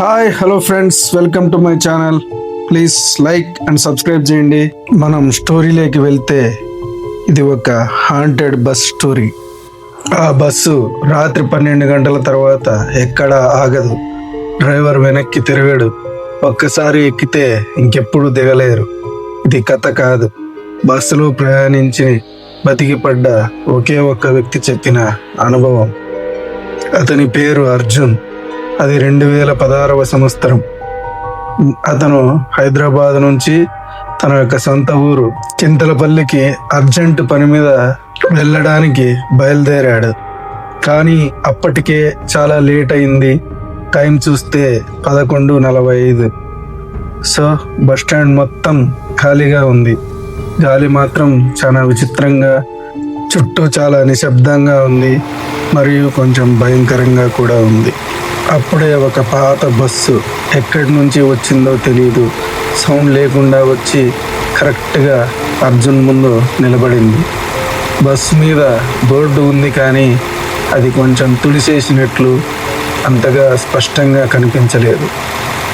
Hi hello friends welcome to my channel please like and subscribe చేయండి. మనం స్టోరీలోకి వెళ్తే ఇది ఒక హాంటెడ్ బస్ స్టోరీ ఆ బస్సు రాత్రి పన్నెండు గంటల తర్వాత ఎక్కడా ఆగదు. డ్రైవర్ వెనక్కి తిరగడు. ఒక్కసారి ఎక్కితే ఇంకెప్పుడు దిగలేరు. ఇది కథ కాదు. బస్సులో ప్రయాణించి బతికిపడ్డ ఒకే ఒక్క వ్యక్తి చెప్పిన అనుభవం. అతని పేరు అర్జున్. అది రెండు వేల పదహారవ సంవత్సరం. అతను హైదరాబాద్ నుంచి తన యొక్క సొంత ఊరు చింతలపల్లికి అర్జెంట్ పని మీద వెళ్ళడానికి బయలుదేరాడు. కానీ అప్పటికే చాలా లేట్ అయింది. టైం చూస్తే పదకొండు నలభై ఐదు. సో బస్ స్టాండ్ మొత్తం ఖాళీగా ఉంది. గాలి మాత్రం చాలా విచిత్రంగా చుట్టూ చాలా నిశ్శబ్దంగా ఉంది. మరియు కొంచెం భయంకరంగా కూడా ఉంది. అప్పుడే ఒక పాత బస్సు ఎక్కడి నుంచి వచ్చిందో తెలియదు సౌండ్ లేకుండా వచ్చి కరెక్ట్గా అర్జున్ ముందు నిలబడింది. బస్సు మీద బోర్డు ఉంది కానీ అది కొంచెం తుడిసేసినట్లు అంతగా స్పష్టంగా కనిపించలేదు.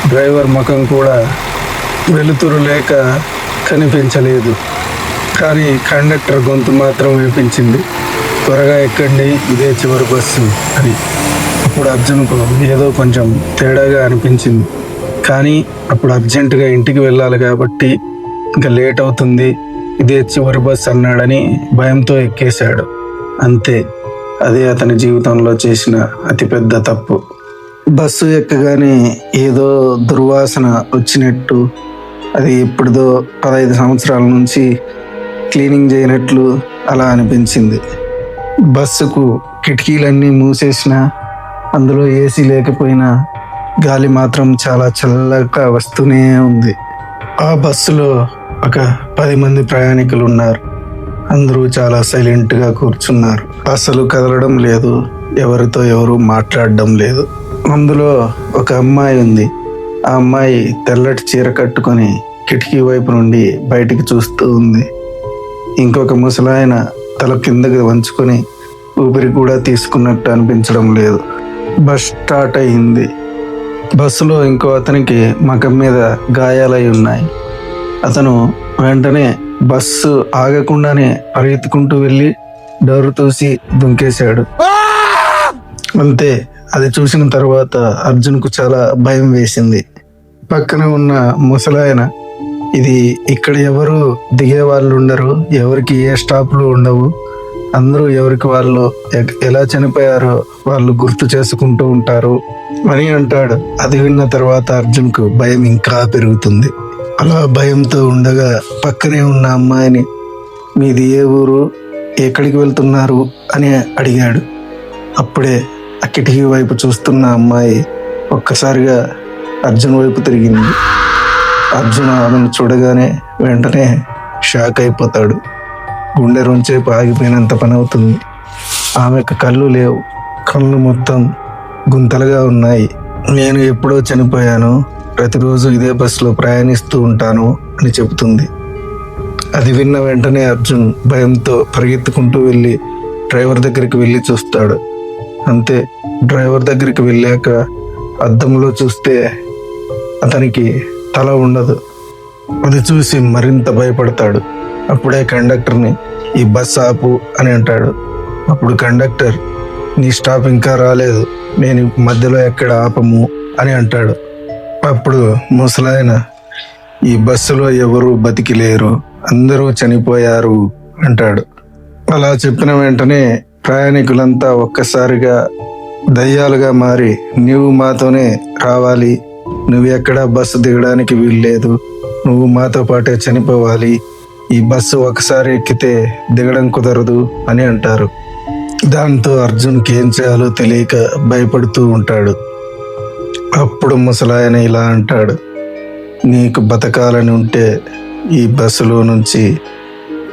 డ్రైవర్ ముఖం కూడా వెలుతురు లేక కనిపించలేదు. కానీ కండక్టర్ గొంతు మాత్రం వినిపించింది. త్వరగా ఎక్కండి ఇదే చివరి బస్సు అని. అప్పుడు అర్జున్కు ఏదో కొంచెం తేడాగా అనిపించింది. కానీ అప్పుడు అర్జెంటుగా ఇంటికి వెళ్ళాలి కాబట్టి ఇంకా లేట్ అవుతుంది. ఇదే చివరి బస్ అన్నాడని భయంతో ఎక్కేశాడు. అంతే. అదే అతని జీవితంలో చేసిన అతిపెద్ద తప్పు. బస్సు ఎక్కగానే ఏదో దుర్వాసన వచ్చినట్టు అది ఎప్పుడుదో పదహైదు సంవత్సరాల నుంచి క్లీనింగ్ చేయనట్లు అలా అనిపించింది. బస్సుకు కిటికీలన్నీ మూసేసిన అందులో ఏసీ లేకపోయినా గాలి మాత్రం చాలా చల్లగా వస్తూనే ఉంది. ఆ బస్సులో ఒక పది మంది ప్రయాణికులు ఉన్నారు అందరూ చాలా సైలెంట్గా కూర్చున్నారు. అసలు కదలడం లేదు. ఎవరితో ఎవరు మాట్లాడడం లేదు. అందులో ఒక అమ్మాయి ఉంది. ఆ అమ్మాయి తెల్లటి చీర కట్టుకొని కిటికీ వైపు నుండి బయటికి చూస్తూ ఉంది. ఇంకొక ముసలాయన తల కిందకి వంచుకొని ఊపిరి కూడా తీసుకున్నట్టు అనిపించడం లేదు. బస్ స్టార్ట్ అయింది బస్సులో ఇంకో అతనికి మకం మీద గాయాలై ఉన్నాయి. అతను వెంటనే బస్సు ఆగకుండానే పరిగెత్తుకుంటూ వెళ్ళి డోరు తూసి దుంకేశాడు. అంతే అది చూసిన తర్వాత అర్జున్కు చాలా భయం వేసింది. పక్కన ఉన్న ముసలాయన ఇది ఇక్కడ ఎవరు? దిగే వాళ్ళు ఉండరు ఎవరికి ఏ స్టాప్లు ఉండవు? అందరూ ఎవరికి వాళ్ళు ఎలా చనిపోయారో వాళ్ళు గుర్తు చేసుకుంటూ ఉంటారు. అని అంటాడు అది విన్న తర్వాత అర్జున్కు భయం ఇంకా పెరుగుతుంది. అలా భయంతో ఉండగా పక్కనే ఉన్న అమ్మాయిని మీది ఏ ఊరు? ఎక్కడికి వెళ్తున్నారు? అని అడిగాడు. అప్పుడే ఆ కిటికీ వైపు చూస్తున్న అమ్మాయి ఒక్కసారిగా అర్జున్ వైపు తిరిగింది. అర్జున్ ఆమెను చూడగానే వెంటనే షాక్ అయిపోతాడు. గుండె రొంచేపు ఆగిపోయినంత పని అవుతుంది ఆమెకు కళ్ళు లేవు. కళ్ళు మొత్తం గుంతలుగా ఉన్నాయి. నేను ఎప్పుడో చనిపోయాను. ప్రతిరోజు ఇదే బస్సులో ప్రయాణిస్తూ ఉంటాను అని చెబుతుంది. అది విన్న వెంటనే అర్జున్ భయంతో పరిగెత్తుకుంటూ వెళ్ళి డ్రైవర్ దగ్గరికి వెళ్ళి చూస్తాడు. అంతే డ్రైవర్ దగ్గరికి వెళ్ళాక అద్దంలో చూస్తే అతనికి తల ఉండదు. అది చూసి మరింత భయపడతాడు. అప్పుడే కండక్టర్ని ఈ బస్ ఆపు అని అంటాడు. అప్పుడు కండక్టర్ నీ స్టాప్ ఇంకా రాలేదు. నేను మధ్యలో ఎక్కడ ఆపము? అని అంటాడు. అప్పుడు ముసలాయన ఈ బస్సులో ఎవరు బతికి లేరు అందరూ చనిపోయారు అంటాడు. అలా చెప్పిన వెంటనే ప్రయాణికులంతా ఒక్కసారిగా దయ్యాలుగా మారి నీవు మాతోనే రావాలి. నువ్వు ఎక్కడా బస్సు దిగడానికి వీల్లేదు. నువ్వు మాతో పాటే చనిపోవాలి. ఈ బస్సు ఒకసారి ఎక్కితే దిగడం కుదరదు అని అంటారు. దాంతో అర్జున్కి ఏం చేయాలో తెలియక భయపడుతూ ఉంటాడు. అప్పుడు ముసలాయన ఇలా అంటాడు నీకు బతకాలని ఉంటే ఈ బస్సులో నుంచి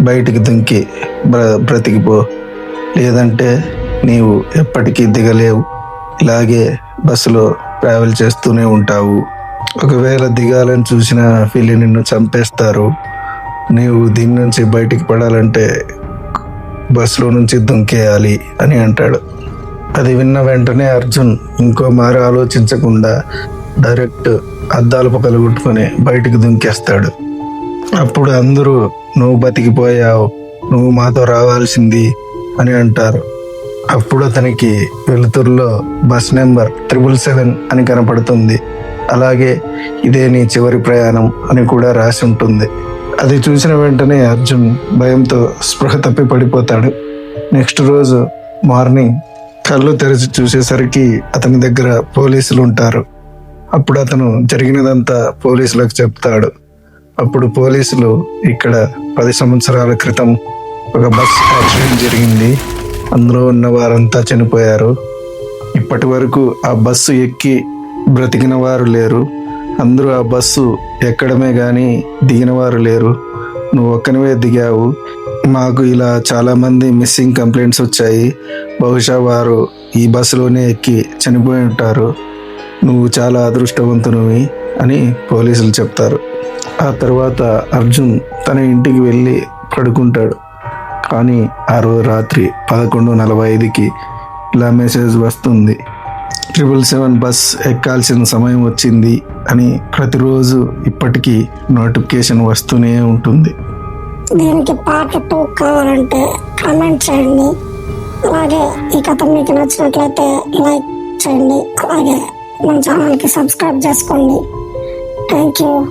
బయటికి దుంకి బ్ర బ్రతికిపో. లేదంటే నీవు ఎప్పటికీ దిగలేవు. ఇలాగే బస్సులో ట్రావెల్ చేస్తూనే ఉంటావు. ఒకవేళ దిగాలని చూసిన వీళ్ళు నిన్ను చంపేస్తారు. నీవు దీని నుంచి బయటికి పడాలంటే బస్సులో నుంచి దుంకేయాలి అని అంటాడు. అది విన్న వెంటనే అర్జున్ ఇంకో మారు ఆలోచించకుండా డైరెక్ట్ అద్దాలు పగలగొట్టుకొని బయటికి దుంకేస్తాడు. అప్పుడు అందరూ నువ్వు బతికిపోయావు నువ్వు మాతో రావాల్సింది అని అంటారు. అప్పుడు అతనికి వెలుతురులో బస్ నెంబర్ త్రిబుల్ సెవెన్ అని కనపడుతుంది. అలాగే ఇదే నీ చివరి ప్రయాణం అని కూడా రాసి ఉంటుంది. అది చూసిన వెంటనే అర్జున్ భయంతో స్పృహ తప్పి పడిపోతాడు. నెక్స్ట్ రోజు మార్నింగ్ కళ్ళు తెరిచి చూసేసరికి అతని దగ్గర పోలీసులు ఉంటారు. అప్పుడు అతను జరిగినదంతా పోలీసులకు చెప్తాడు. అప్పుడు పోలీసులు ఇక్కడ పది సంవత్సరాల క్రితం ఒక బస్ యాక్సిడెంట్ జరిగింది. అందులో ఉన్న వారంతా చనిపోయారు. ఇప్పటి వరకు ఆ బస్సు ఎక్కి బ్రతికిన వారు లేరు. అందరూ ఆ బస్సు ఎక్కడమే కానీ దిగినవారు లేరు. నువ్వు ఒక్కనివే దిగావు. మాకు ఇలా చాలామంది మిస్సింగ్ కంప్లైంట్స్ వచ్చాయి. బహుశా వారు ఈ బస్సులోనే ఎక్కి చనిపోయి ఉంటారు. నువ్వు చాలా అదృష్టవంతునివి అని పోలీసులు చెప్తారు. ఆ తర్వాత అర్జున్ తన ఇంటికి వెళ్ళి పడుకుంటాడు. కానీ ఆ రోజు రాత్రి పదకొండు నలభై ఐదుకి ఇలా మెసేజ్ వస్తుంది. ట్రిపుల్ సెవెన్ బస్ ఎక్కాల్సిన సమయం వచ్చింది అని ప్రతిరోజు ఇప్పటికీ నోటిఫికేషన్ వస్తూనే ఉంటుంది. దీనికి పార్ట్ టూ కావాలంటే కామెంట్ చేయండి. అలాగే ఈ కథ మీకు నచ్చినట్లయితే లైక్ చేయండి. అలాగే మన ఛానల్కి సబ్స్క్రైబ్ చేసుకోండి. Thank you